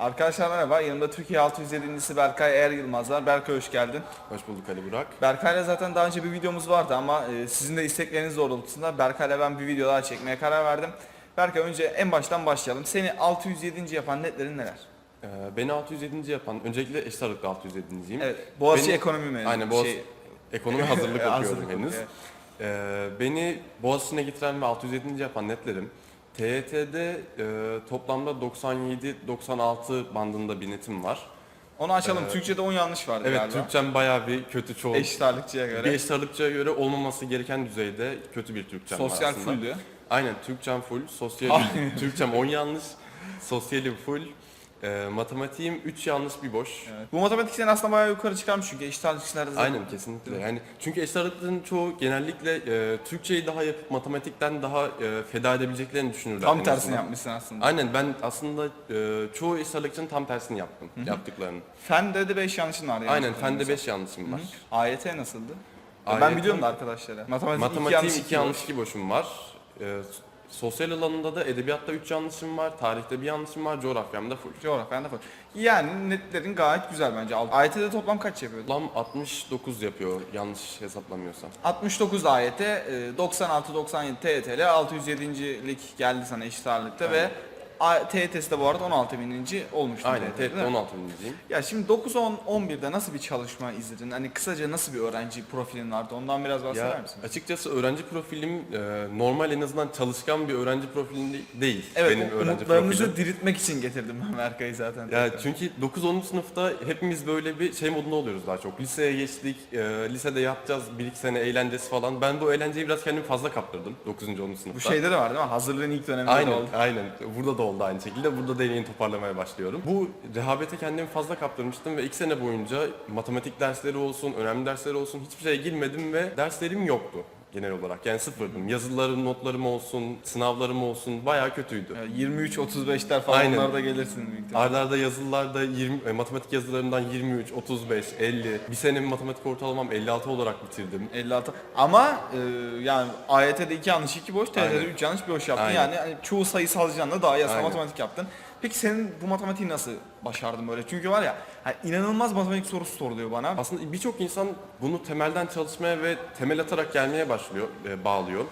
Arkadaşlar merhaba. Yanımda Türkiye 607.si Berkay Eğer Yılmaz var. Berkay hoş geldin. Hoş bulduk Ali Burak. Berkay'la zaten daha önce bir videomuz vardı ama e, sizin de istekleriniz doğrultusunda Berkay'la ben bir video daha çekmeye karar verdim. Berkay önce en baştan başlayalım. Seni 607. yapan netlerin neler? Ee, beni 607. yapan, öncelikle eşit ağırlıklı 607.yim. Evet. Boğaziçi Beni- ekonomi mezunu. Aynen Boğaz Şey, ekonomi hazırlık okuyorum henüz. okuyor, Ee, beni Boğaziçi'ne getiren ve 607. yapan netlerim TYT'de e, toplamda 97-96 bandında bir netim var. Onu açalım. Ee, Türkçe'de 10 yanlış vardı Evet galiba. Türkçem bayağı bir kötü çoğu. Eşit ağırlıkçıya bir göre. eşit ağırlıkçıya göre olmaması gereken düzeyde kötü bir Türkçem var Sosyal aslında. fulldü. Aynen Türkçem full, sosyal Türkçem 10 yanlış, sosyalim full, e, matematiğim 3 yanlış bir boş. Evet. Bu matematik seni aslında bayağı yukarı çıkarmış çünkü eşit ağırlıkçılarda zaten. Aynen kesinlikle. Yani çünkü eşit ağırlıkların çoğu genellikle e, Türkçeyi daha yapıp matematikten daha e, feda edebileceklerini düşünürler. Tam en tersini azından. yapmışsın aslında. Aynen ben aslında e, çoğu eşit ağırlıkçının tam tersini yaptım yaptıklarını. Fende de 5 yanlışın var yani. Aynen fende 5 yanlışım var. AYT nasıldı? AYT ben biliyorum da arkadaşlara. Matematik, iki yanlış 2 iki yanlış. 2 boşum var. E, sosyal alanında da edebiyatta 3 yanlışım var, tarihte bir yanlışım var, coğrafyamda full. Coğrafyanda falan. Yani netlerin gayet güzel bence. AYT'de toplam kaç yapıyordu? Toplam 69 yapıyor yanlış hesaplamıyorsam. 69 AYT, e, 96-97 TYT'li, 607.lik geldi sana eşit ağırlıkta ve TYT'si de bu arada 16 bininci olmuştu. Aynen TET değil mi? 16 birinciyim. Ya şimdi 9-10-11'de nasıl bir çalışma izledin? Hani kısaca nasıl bir öğrenci profilin vardı? Ondan biraz bahseder Ya misin? açıkçası öğrenci profilim e, normal en azından çalışkan bir öğrenci profilinde değil Evet, benim öğrenci profilim. diriltmek için getirdim ben Berkay'ı zaten. Ya çünkü 9-10. sınıfta hepimiz böyle bir şey modunda oluyoruz daha çok. Liseye geçtik, e, lisede yapacağız bir iki sene eğlencesi falan. Ben bu eğlenceyi biraz kendim fazla kaptırdım 9. 10. sınıfta. Bu şeyde de var değil mi? Hazırlığın ilk döneminde de Aynen, oldu. aynen. Burada da oldu aynı şekilde. Burada da yeni toparlamaya başlıyorum. Bu rehavete kendimi fazla kaptırmıştım ve ilk sene boyunca matematik dersleri olsun, önemli dersleri olsun hiçbir şeye girmedim ve derslerim yoktu genel olarak. Yani sıfırdım. Yazılarım, notlarım olsun, sınavlarım olsun bayağı kötüydü. Ya 23-35'ler falan Aynen. onlarda gelirsin büyük ihtimalle. Arda arda yazılılarda 20, e, matematik yazılarımdan 23, 35, 50. Bir senem matematik ortalamam 56 olarak bitirdim. 56. Ama e, yani AYT'de 2 yanlış 2 boş, TYT'de Aynen. 3 yanlış 1 boş yaptın. Aynen. Yani hani çoğu sayısalcıdan da daha iyi aslında Aynen. matematik yaptın. Peki senin bu matematiği nasıl başardın böyle? Çünkü var ya hani inanılmaz matematik sorusu soruluyor bana. Aslında birçok insan bunu temelden çalışmaya ve temel atarak gelmeye başlıyor, e, bağlıyor.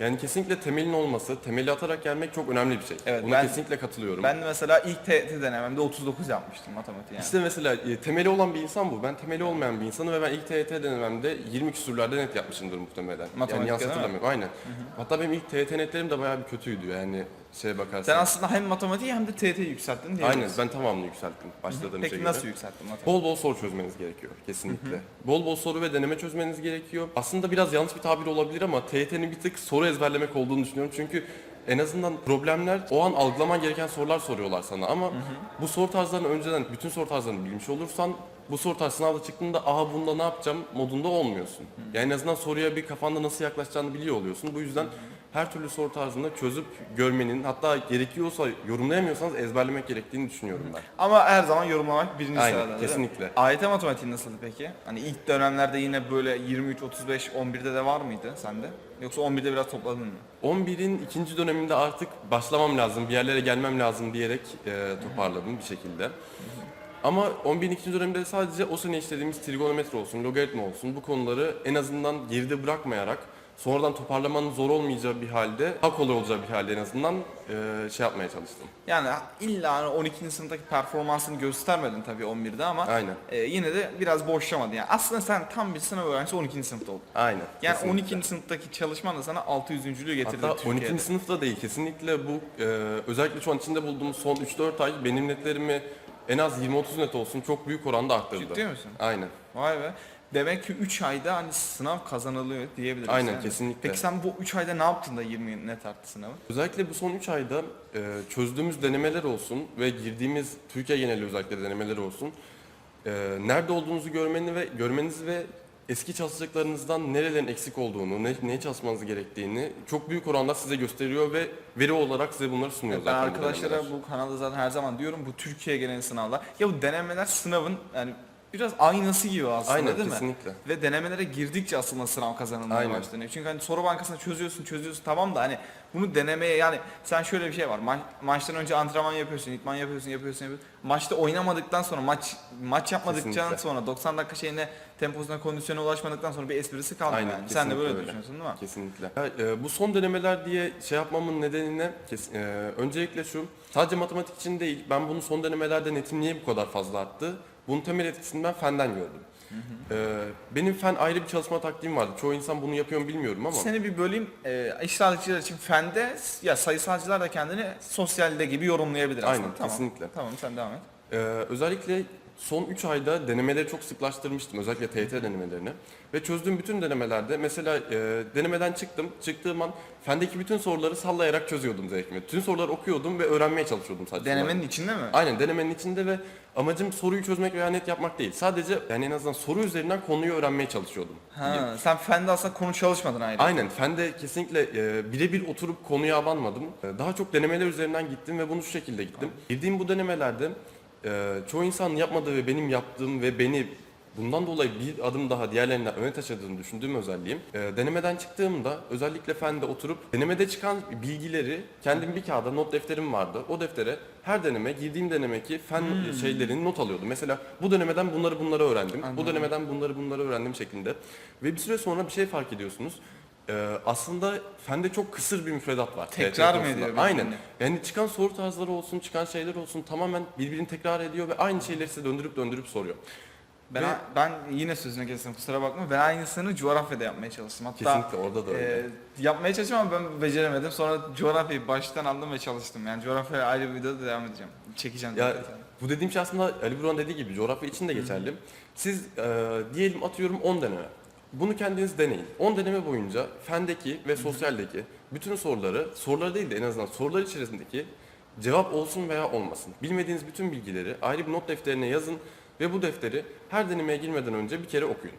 Yani kesinlikle temelin olması, temeli atarak gelmek çok önemli bir şey. Evet, Buna ben- kesinlikle katılıyorum. Ben de mesela ilk TYT denememde 39 yapmıştım matematiği yani. İşte mesela e, temeli olan bir insan bu. Ben temeli olmayan bir insanım ve ben ilk TYT denememde 20 küsürlerde net yapmışımdır muhtemelen. Matematikte yani yanlış değil mi? hatırlamıyorum. Aynen. Hatta benim ilk TYT netlerim de bayağı bir kötüydü yani şeye bakarsan. Sen aslında hem matematiği hem de TYT'yi yükselttin diyebiliriz. Aynen ben tamamını yükselttim başladığım Peki nasıl yükselttin matematiği? Bol bol soru çözmeniz gerekiyor kesinlikle. Bol bol soru ve deneme çözmeniz gerekiyor. Aslında biraz yanlış bir tabir olabilir ama TYT'nin bir tık soru ezberlemek olduğunu düşünüyorum. Çünkü en azından problemler o an algılaman gereken sorular soruyorlar sana ama bu soru tarzlarını önceden bütün soru tarzlarını bilmiş olursan bu soru tarzı sınavda çıktığında aha bunda ne yapacağım modunda olmuyorsun. Yani en azından soruya bir kafanda nasıl yaklaşacağını biliyor oluyorsun. Bu yüzden her türlü soru tarzında çözüp görmenin hatta gerekiyorsa yorumlayamıyorsanız ezberlemek gerektiğini düşünüyorum ben. Ama her zaman yorumlamak birinci Aynen, sırada. değil mi? kesinlikle. AYT matematiği nasıldı peki? Hani ilk dönemlerde yine böyle 23, 35, 11'de de var mıydı sende? Yoksa 11'de biraz topladın mı? 11'in ikinci döneminde artık başlamam lazım, bir yerlere gelmem lazım diyerek e, toparladım bir şekilde. Ama 11'in ikinci döneminde sadece o sene işlediğimiz trigonometri olsun, logaritma olsun bu konuları en azından geride bırakmayarak sonradan toparlamanın zor olmayacağı bir halde, daha kolay olacağı bir halde en azından e, şey yapmaya çalıştım. Yani illa hani 12. sınıftaki performansını göstermedin tabii 11'de ama Aynen. e, yine de biraz boşlamadın. Yani aslında sen tam bir sınav öğrencisi 12. sınıfta oldun. Aynen. Yani kesinlikle. 12. sınıftaki çalışman da sana 600.lüğü getirdi Hatta Türkiye'de. 12. sınıfta değil kesinlikle bu e, özellikle şu an içinde bulduğumuz son 3-4 ay benim netlerimi en az 20-30 net olsun çok büyük oranda arttırdı. Ciddi misin? Aynen. Vay be. Demek ki 3 ayda hani sınav kazanılıyor diyebiliriz. Aynen, yani. kesinlikle. Peki sen bu 3 ayda ne yaptın da 20 net arttı sınavı? Özellikle bu son 3 ayda e, çözdüğümüz denemeler olsun ve girdiğimiz Türkiye geneli özellikle denemeler olsun. e, nerede olduğunuzu görmeni ve görmeniz ve eski çalışacaklarınızdan nerelerin eksik olduğunu, ne, neye çalışmanız gerektiğini çok büyük oranda size gösteriyor ve veri olarak size bunları sunuyor Ben zaten bu arkadaşlara denemeler. bu kanalda zaten her zaman diyorum bu Türkiye genel sınavlar. Ya bu denemeler sınavın yani biraz aynası gibi aslında Aynen değil mi? kesinlikle. Ve denemelere girdikçe aslında sınav kazanılmaya Aynen. başlanıyor. Çünkü hani soru bankasını çözüyorsun, çözüyorsun tamam da hani bunu denemeye yani sen şöyle bir şey var. Ma- maçtan önce antrenman yapıyorsun, itman yapıyorsun, yapıyorsun, yapıyorsun. Maçta oynamadıktan sonra maç maç yapmadıktan Kesinlikle. sonra 90 dakika şeyine temposuna, kondisyona ulaşmadıktan sonra bir esprisi kalmıyor Aynen, yani. Sen de böyle öyle. düşünüyorsun değil mi? Kesinlikle. Ya, e, bu son denemeler diye şey yapmamın nedeni ne? Kes- e, öncelikle şu, sadece matematik için değil, ben bunu son denemelerde netim niye bu kadar fazla arttı? Bunun temel etkisini ben fenden gördüm. E, benim fen ayrı bir çalışma taktiğim vardı. Çoğu insan bunu yapıyor mu bilmiyorum ama. Seni bir böleyim. Ee, ağırlıkçılar için fende ya sayısalcılar da kendini sosyalde gibi yorumlayabilir aslında. Aynen, tamam. kesinlikle. Tamam sen devam et. Ee, özellikle son 3 ayda denemeleri çok sıklaştırmıştım. Özellikle TYT denemelerini. Ve çözdüğüm bütün denemelerde mesela e, denemeden çıktım. Çıktığım an fendeki bütün soruları sallayarak çözüyordum zevkime. Tüm soruları okuyordum ve öğrenmeye çalışıyordum sadece. Denemenin içinde mi? Aynen denemenin içinde ve amacım soruyu çözmek veya net yapmak değil. Sadece yani en azından soru üzerinden konuyu öğrenmeye çalışıyordum. Ha, sen fende aslında konu çalışmadın ayrı. Aynen. Fende kesinlikle e, birebir oturup konuya abanmadım. E, daha çok denemeler üzerinden gittim ve bunu şu şekilde gittim. Girdiğim bu denemelerde e, çoğu insanın yapmadığı ve benim yaptığım ve beni bundan dolayı bir adım daha diğerlerinden öne taşıdığını düşündüğüm özelliğim. E, denemeden çıktığımda özellikle fende oturup denemede çıkan bilgileri kendim bir kağıda not defterim vardı. O deftere her deneme girdiğim denemeki fen şeylerini not alıyordum. Mesela bu denemeden bunları bunları öğrendim. Bu denemeden bunları bunları öğrendim şeklinde. Ve bir süre sonra bir şey fark ediyorsunuz. Ee, aslında fende çok kısır bir müfredat var. Tekrar mı konusunda. ediyor Aynen. birbirini? Yani çıkan soru tarzları olsun, çıkan şeyler olsun tamamen birbirini tekrar ediyor ve aynı şeyleri size döndürüp döndürüp soruyor. Ben, Ve- ben yine sözüne kestim kusura bakma. Ben aynısını coğrafyada yapmaya çalıştım. Hatta Kesinlikle orada da öyle. e, yapmaya çalıştım ama ben beceremedim. Sonra coğrafyayı baştan aldım ve çalıştım. Yani coğrafyaya ayrı bir videoda devam edeceğim. Çekeceğim. Ya zaten. bu dediğim şey aslında Ali Buran dediği gibi coğrafya için de geçerli. Siz e, diyelim atıyorum 10 deneme. Bunu kendiniz deneyin. 10 deneme boyunca fendeki ve sosyaldeki bütün soruları, soruları değil de en azından sorular içerisindeki cevap olsun veya olmasın. Bilmediğiniz bütün bilgileri ayrı bir not defterine yazın ve bu defteri her denemeye girmeden önce bir kere okuyun.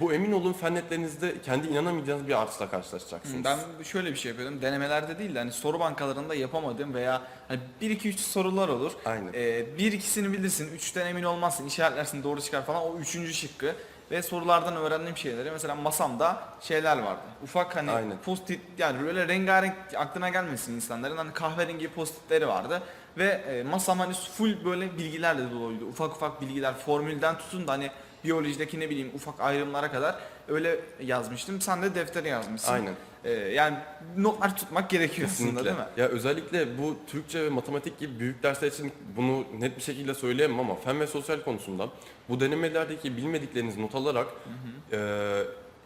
Bu emin olun fen netlerinizde kendi inanamayacağınız bir artışla karşılaşacaksınız. Ben şöyle bir şey yapıyordum. Denemelerde değil de hani soru bankalarında yapamadığım veya hani 1 2 3 sorular olur. Aynen. Ee, bir ikisini bilirsin, üçten emin olmazsın, işaretlersin doğru çıkar falan. O üçüncü şıkkı ve sorulardan öğrendiğim şeyleri mesela masamda şeyler vardı. Ufak hani Aynen. post-it yani böyle rengarenk aklına gelmesin insanların hani kahverengi post-itleri vardı ve e, masam hani full böyle bilgilerle doluydu. Ufak ufak bilgiler formülden tutun da hani biyolojideki ne bileyim ufak ayrımlara kadar öyle yazmıştım. Sen de deftere yazmışsın. Aynen. Ee, yani notlar tutmak gerekiyor aslında değil mi? Ya özellikle bu Türkçe ve matematik gibi büyük dersler için bunu net bir şekilde söyleyemem ama fen ve sosyal konusunda bu denemelerdeki bilmediklerinizi not alarak e,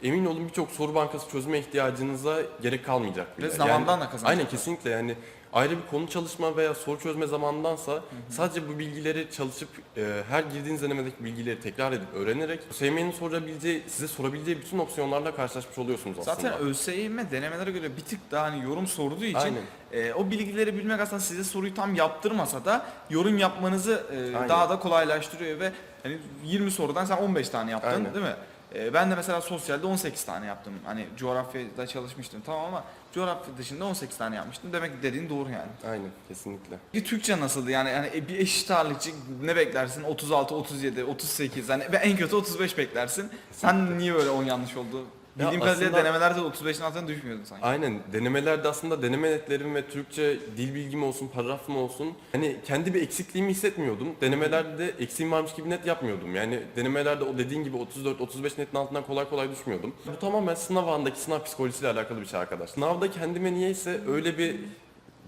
emin olun birçok soru bankası çözme ihtiyacınıza gerek kalmayacak bile. Ve zamandan da kazanacaksınız. Aynen kesinlikle yani ayrı bir konu çalışma veya soru çözme zamandansa sadece bu bilgileri çalışıp e, her girdiğiniz denemedeki bilgileri tekrar edip öğrenerek SME'nin sorabileceği, size sorabileceği bütün opsiyonlarla karşılaşmış oluyorsunuz aslında. Zaten ÖSYM denemelere göre bir tık daha hani yorum sorduğu için Aynen. e, o bilgileri bilmek aslında size soruyu tam yaptırmasa da yorum yapmanızı e, Aynen. daha da kolaylaştırıyor ve hani 20 sorudan sen 15 tane yaptın Aynen. değil mi? E, ben de mesela sosyalde 18 tane yaptım. Hani coğrafyada çalışmıştım tamam ama coğrafya dışında 18 tane yapmıştım. Demek ki dediğin doğru yani. Aynen kesinlikle. Peki Türkçe nasıldı? Yani yani e, bir eşit ağırlıkçı ne beklersin? 36, 37, 38 hani ve en kötü 35 beklersin. Sen niye böyle 10 yanlış oldu? Bildiğim kadarıyla aslında- denemelerde de 35'in altına düşmüyordun sanki. Aynen denemelerde aslında deneme netlerim ve Türkçe dil bilgim olsun, paragrafım olsun. Hani kendi bir eksikliğimi hissetmiyordum. Denemelerde eksiğim varmış gibi net yapmıyordum. Yani denemelerde o dediğin gibi 34-35 netin altından kolay kolay düşmüyordum. Bu tamamen sınav anındaki sınav psikolojisiyle alakalı bir şey arkadaş. Sınavda kendime niyeyse öyle bir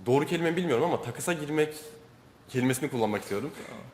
doğru kelime bilmiyorum ama takısa girmek kelimesini kullanmak istiyorum.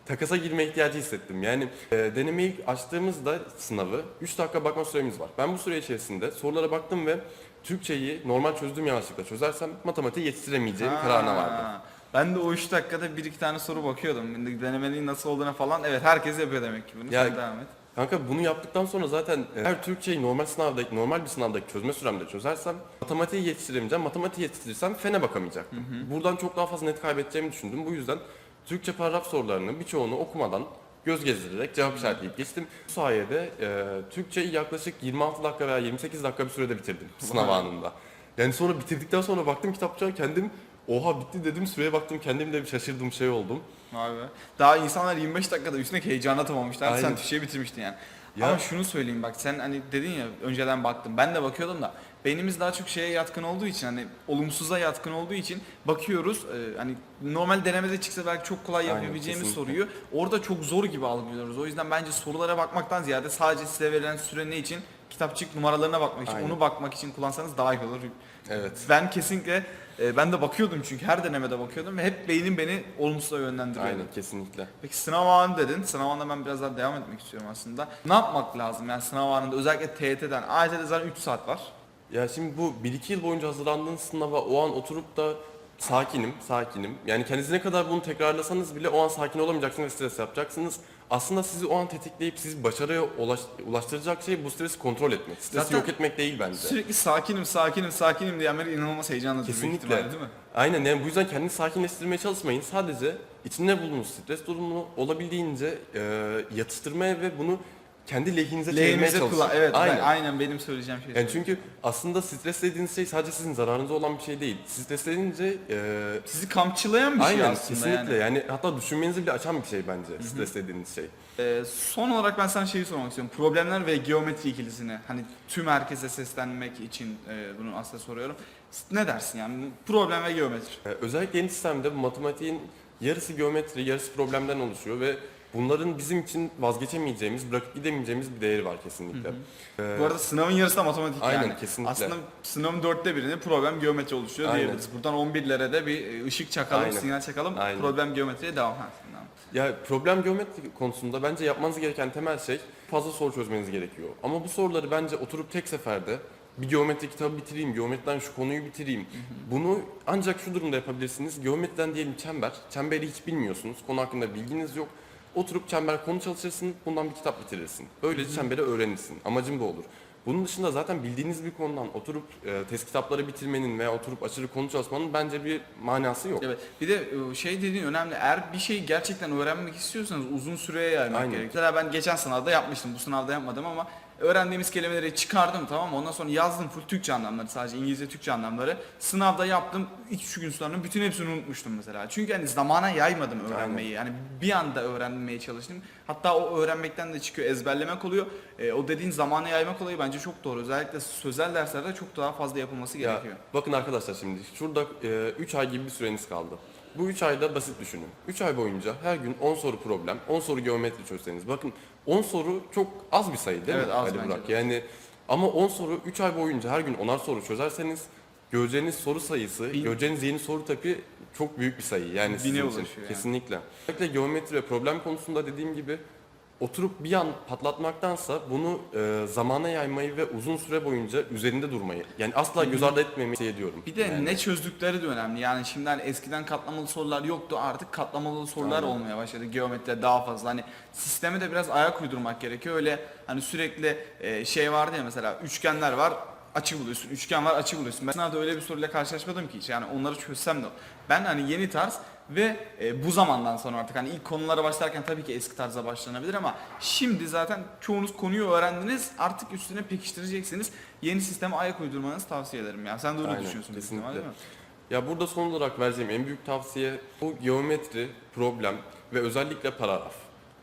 Takasa girme ihtiyacı hissettim. Yani e, denemeyi açtığımızda sınavı 3 dakika bakma süremiz var. Ben bu süre içerisinde sorulara baktım ve Türkçeyi normal çözdüğüm yanlışlıkla çözersem matematiği yetiştiremeyeceğim kararına vardım. Ben de o 3 dakikada bir iki tane soru bakıyordum. Denemeliğin nasıl olduğuna falan. Evet herkes yapıyor demek ki bunu. Ya- Sen devam et. Kanka bunu yaptıktan sonra zaten e, her Türkçeyi normal sınavdaki normal bir sınavdaki çözme süremde çözersem matematiği yetiştiremeyeceğim. Matematiği yetiştirirsem fene bakamayacaktım. Buradan çok daha fazla net kaybedeceğimi düşündüm. Bu yüzden Türkçe paragraf sorularının birçoğunu okumadan göz gezdirerek cevap işaretleyip geçtim. Bu sayede e, Türkçeyi yaklaşık 26 dakika veya 28 dakika bir sürede bitirdim sınav anında. Yani sonra bitirdikten sonra baktım kitapçığa kendim oha bitti dedim süreye baktım kendim de bir şaşırdım şey oldum. Be. Daha insanlar 25 dakikada üstüne heyecan atamamışlar. Sen Aynen. Türkçe'yi bitirmiştin yani. Ya- Ama şunu söyleyeyim bak sen hani dedin ya önceden baktım. Ben de bakıyordum da beynimiz daha çok şeye yatkın olduğu için hani olumsuza yatkın olduğu için bakıyoruz. e, hani normal denemede çıksa belki çok kolay Aynen, yapabileceğimiz kesinlikle. soruyu orada çok zor gibi algılıyoruz. O yüzden bence sorulara bakmaktan ziyade sadece size verilen süre ne için kitapçık numaralarına bakmak için Aynen. onu bakmak için kullansanız daha iyi olur. Evet. Ben kesinlikle e, ben de bakıyordum çünkü her denemede bakıyordum ve hep beynim beni olumsuza yönlendiriyordu. Aynen kesinlikle. Peki sınav anı dedin. Sınav anında ben biraz daha devam etmek istiyorum aslında. Ne yapmak lazım yani sınav anında özellikle TYT'den. AYT'de zaten 3 saat var. Ya şimdi bu 1-2 yıl boyunca hazırlandığınız sınava o an oturup da sakinim, sakinim. Yani kendinizi ne kadar bunu tekrarlasanız bile o an sakin olamayacaksınız ve stres yapacaksınız. Aslında sizi o an tetikleyip sizi başarıya ulaş- ulaştıracak şey bu stresi kontrol etmek. Stresi Zaten yok etmek değil bence. Sürekli sakinim, sakinim, sakinim diyen biri inanılmaz heyecanlı Kesinlikle. değil mi? Aynen yani bu yüzden kendini sakinleştirmeye çalışmayın. Sadece içinde bulunduğunuz stres durumunu olabildiğince e, yatıştırmaya ve bunu kendi lehinize çevirmeye Lehimize çalışın. Evet, Aynen. aynen. aynen benim söyleyeceğim şey. Yani çünkü aslında stres dediğiniz şey sadece sizin zararınıza olan bir şey değil. Streslenince e, sizi kamçılayan bir şey aynen aslında kesinlikle yani. yani. hatta düşünmenizi bile açan bir şey bence stres dediğiniz şey. Ee, son olarak ben sana şeyi sormak istiyorum. Problemler ve geometri ikilisini hani tüm herkese seslenmek için e, bunu aslında soruyorum. Ne dersin yani problem ve geometri? E, özellikle yeni sistemde bu matematiğin yarısı geometri, yarısı problemden oluşuyor ve bunların bizim için vazgeçemeyeceğimiz, bırakıp gidemeyeceğimiz bir değeri var kesinlikle. E, Bu arada sınavın yarısı da matematik Aynen, yani. kesinlikle. Aslında sınavın dörtte birinde problem geometri oluşuyor Aynen. diyebiliriz. Buradan 11'lere de bir e, ışık çakalım, Aynen. sinyal çakalım. Aynen. Problem geometriye devam. Ha. Ya problem geometri konusunda bence yapmanız gereken temel şey fazla soru çözmeniz gerekiyor. Ama bu soruları bence oturup tek seferde bir geometri kitabı bitireyim, geometriden şu konuyu bitireyim. Bunu ancak şu durumda yapabilirsiniz. Geometriden diyelim çember. Çemberi hiç bilmiyorsunuz. Konu hakkında bilginiz yok. Oturup çember konu çalışırsın, bundan bir kitap bitirirsin. Böylece çemberi öğrenirsin. Amacım bu olur. Bunun dışında zaten bildiğiniz bir konudan oturup e, test kitapları bitirmenin veya oturup aşırı konu çalışmanın bence bir manası yok. Evet. Bir de e, şey dediğin önemli. Eğer bir şeyi gerçekten öğrenmek istiyorsanız uzun süreye yaymak gerekiyor. Mesela ben geçen sınavda yapmıştım. Bu sınavda yapmadım ama öğrendiğimiz kelimeleri çıkardım tamam mı? Ondan sonra yazdım full Türkçe anlamları sadece İngilizce Türkçe anlamları. Sınavda yaptım. 2-3 gün sonra bütün hepsini unutmuştum mesela. Çünkü hani zamana yaymadım öğrenmeyi. Yani bir anda öğrenmeye çalıştım. Hatta o öğrenmekten de çıkıyor ezberlemek oluyor. E, o dediğin zamana yaymak olayı bence çok doğru. Özellikle sözel derslerde çok daha fazla yapılması Ya, gerekiyor. bakın arkadaşlar şimdi şurada 3 ay gibi bir süreniz kaldı. Bu 3 ayda basit düşünün. 3 ay boyunca her gün 10 soru problem, 10 soru geometri çözseniz. Bakın 10 soru çok az bir sayı değil Evet, mi az Ali Burak? de. Yani ama 10 soru 3 ay boyunca her gün 10'ar soru çözerseniz göreceğiniz soru sayısı, Bin- göreceğiniz yeni soru tipi çok büyük bir sayı. Yani sizin için. yani. Kesinlikle. Özellikle geometri ve problem konusunda dediğim gibi oturup bir an patlatmaktansa bunu e, zamana yaymayı ve uzun süre boyunca üzerinde durmayı. Yani asla göz ardı etmemeyi şey ediyorum. Bir de Yani. ne çözdükleri de önemli. Yani şimdi hani eskiden katlamalı sorular yoktu. Artık katlamalı sorular Aynen. olmaya başladı. Geometride daha fazla. Hani sisteme de biraz ayak uydurmak gerekiyor. Öyle hani sürekli e, şey vardı ya mesela üçgenler var açı buluyorsun. Üçgen var açı buluyorsun. Ben sınavda öyle bir soruyla karşılaşmadım ki hiç. Yani onları çözsem de. Ben hani yeni tarz ve e, bu zamandan sonra artık hani ilk konulara başlarken tabii ki eski tarza başlanabilir ama şimdi zaten çoğunuz konuyu öğrendiniz. Artık üstüne pekiştireceksiniz. Yeni sisteme ayak uydurmanızı tavsiye ederim. Yani sen de öyle Aynen, düşünüyorsun. kesinlikle. ihtimalle, değil mi? Ya burada son olarak vereceğim en büyük tavsiye bu geometri, problem ve özellikle paragraf.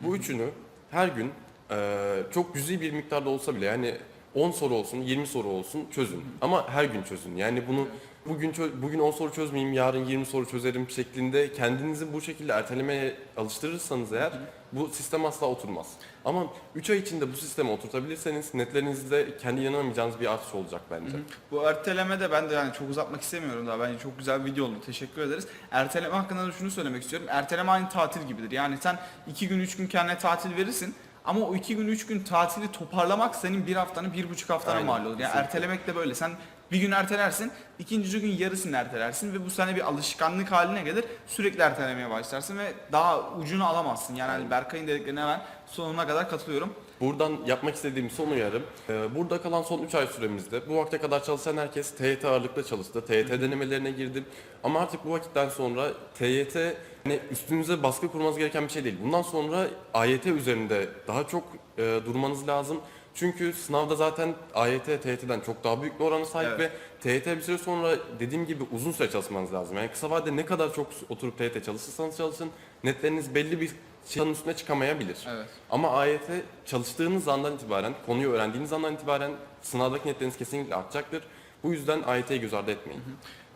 Bu üçünü her gün eee, çok cüzi bir miktarda olsa bile yani 10 soru olsun, 20 soru olsun çözün. Ama her gün çözün. Yani bunu bugün bugün 10 soru çözmeyeyim, yarın 20 soru çözerim şeklinde kendinizi bu şekilde ertelemeye alıştırırsanız eğer bu sistem asla oturmaz. Ama 3 ay içinde bu sisteme oturtabilirseniz netlerinizde kendi inanamayacağınız bir artış olacak bence. Bu ertelemede ben de yani çok uzatmak istemiyorum daha. Bence çok güzel bir video oldu. Teşekkür ederiz. Erteleme hakkında da şunu söylemek istiyorum. Erteleme aynı tatil gibidir. Yani sen 2 gün 3 gün kendine tatil verirsin. Ama o 2 gün 3 gün tatili toparlamak senin bir haftanı bir buçuk haftana Aynen, mal olur. Yani kesinlikle. ertelemek de böyle. Sen bir gün ertelersin, ikinci gün yarısını ertelersin ve bu sana bir alışkanlık haline gelir. Sürekli ertelemeye başlarsın ve daha ucunu alamazsın. Yani hani Berkay'ın dediklerine ben sonuna kadar katılıyorum. Buradan yapmak istediğim son uyarım. e, Burada kalan son 3 ay süremizde bu vakte kadar çalışan herkes TYT ağırlıkla çalıştı. TYT denemelerine girdi. Ama artık bu vakitten sonra TYT hani üstünüze baskı kurmanız gereken bir şey değil. Bundan sonra AYT üzerinde daha çok e, durmanız lazım. Çünkü sınavda zaten AYT, TYT'den çok daha büyük bir orana sahip Evet. ve TYT bir süre sonra dediğim gibi uzun süre çalışmanız lazım. Yani kısa vadede ne kadar çok oturup TYT çalışırsanız çalışın netleriniz belli bir şeyin üstüne çıkamayabilir. Evet. Ama AYT çalıştığınız andan itibaren, konuyu öğrendiğiniz andan itibaren sınavdaki netleriniz kesinlikle artacaktır. Bu yüzden AYT'yi göz ardı etmeyin.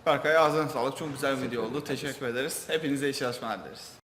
Berkay ağzına sağlık. Çok güzel bir video oldu. Teşekkür ederiz. Hepinize iyi çalışmalar dileriz.